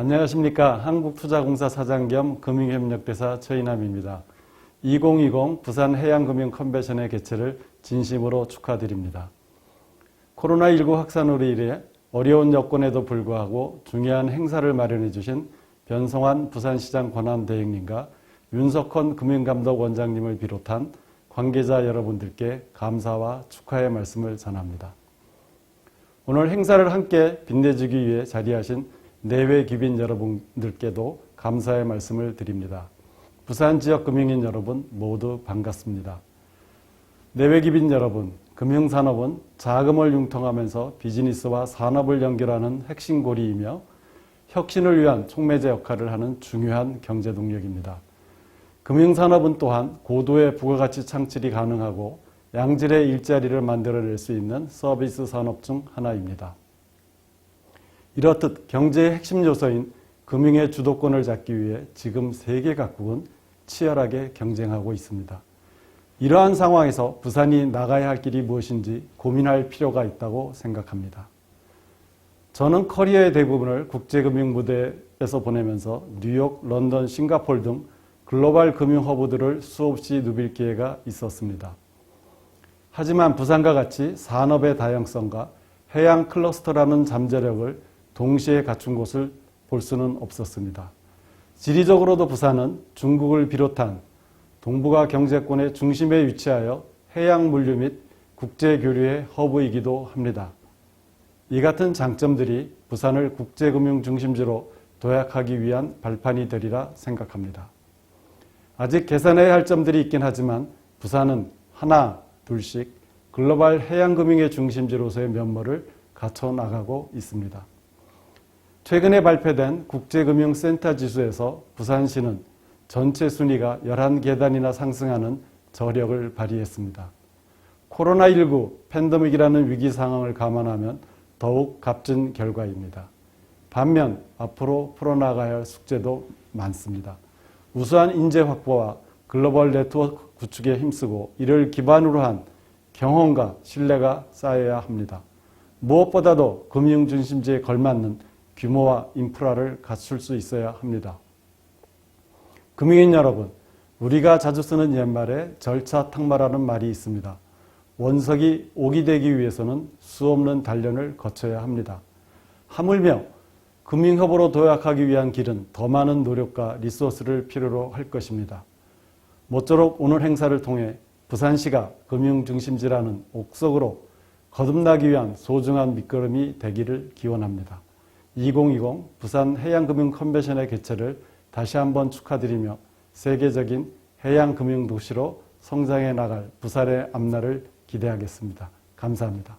안녕하십니까. 한국투자공사 사장 겸 금융협력대사 최인함입니다. 2020 부산 해양금융 컨벤션의 개최를 진심으로 축하드립니다. 코로나19 확산으로 인해 어려운 여건에도 불구하고 중요한 행사를 마련해 주신 변성환 부산시장 권한대행님과 윤석헌 금융감독 원장님을 비롯한 관계자 여러분들께 감사와 축하의 말씀을 전합니다. 오늘 행사를 함께 빛내주기 위해 자리하신 내외 귀빈 여러분들께도 감사의 말씀을 드립니다. 부산 지역 금융인 여러분 모두 반갑습니다. 내외 귀빈 여러분, 금융산업은 자금을 융통하면서 비즈니스와 산업을 연결하는 핵심 고리이며 혁신을 위한 촉매제 역할을 하는 중요한 경제 동력입니다. 금융산업은 또한 고도의 부가가치 창출이 가능하고 양질의 일자리를 만들어낼 수 있는 서비스 산업 중 하나입니다. 이렇듯 경제의 핵심 요소인 금융의 주도권을 잡기 위해 지금 세계 각국은 치열하게 경쟁하고 있습니다. 이러한 상황에서 부산이 나가야 할 길이 무엇인지 고민할 필요가 있다고 생각합니다. 저는 커리어의 대부분을 국제금융 무대에서 보내면서 뉴욕, 런던, 싱가폴 등 글로벌 금융 허브들을 수없이 누빌 기회가 있었습니다. 하지만 부산과 같이 산업의 다양성과 해양 클러스터라는 잠재력을 동시에 갖춘 곳을 볼 수는 없었습니다. 지리적으로도 부산은 중국을 비롯한 동북아 경제권의 중심에 위치하여 해양 물류 및 국제 교류의 허브이기도 합니다. 이 같은 장점들이 부산을 국제금융 중심지로 도약하기 위한 발판이 되리라 생각합니다. 아직 개선해야 할 점들이 있긴 하지만 부산은 하나, 둘씩 글로벌 해양금융의 중심지로서의 면모를 갖춰 나가고 있습니다. 최근에 발표된 국제금융센터 지수에서 부산시는 전체 순위가 11계단이나 상승하는 저력을 발휘했습니다. 코로나19 팬데믹이라는 위기 상황을 감안하면 더욱 값진 결과입니다. 반면 앞으로 풀어나가야 할 숙제도 많습니다. 우수한 인재 확보와 글로벌 네트워크 구축에 힘쓰고 이를 기반으로 한 경험과 신뢰가 쌓여야 합니다. 무엇보다도 금융 중심지에 걸맞는 규모와 인프라를 갖출 수 있어야 합니다. 금융인 여러분, 우리가 자주 쓰는 옛말에 절차탁마라는 말이 있습니다. 원석이 옥이 되기 위해서는 수없는 단련을 거쳐야 합니다. 하물며 금융협으로 도약하기 위한 길은 더 많은 노력과 리소스를 필요로 할 것입니다. 모쪼록 오늘 행사를 통해 부산시가 금융중심지라는 옥석으로 거듭나기 위한 소중한 밑거름이 되기를 기원합니다. 2020 부산 해양금융 컨벤션의 개최를 다시 한번 축하드리며 세계적인 해양금융 도시로 성장해 나갈 부산의 앞날을 기대하겠습니다. 감사합니다.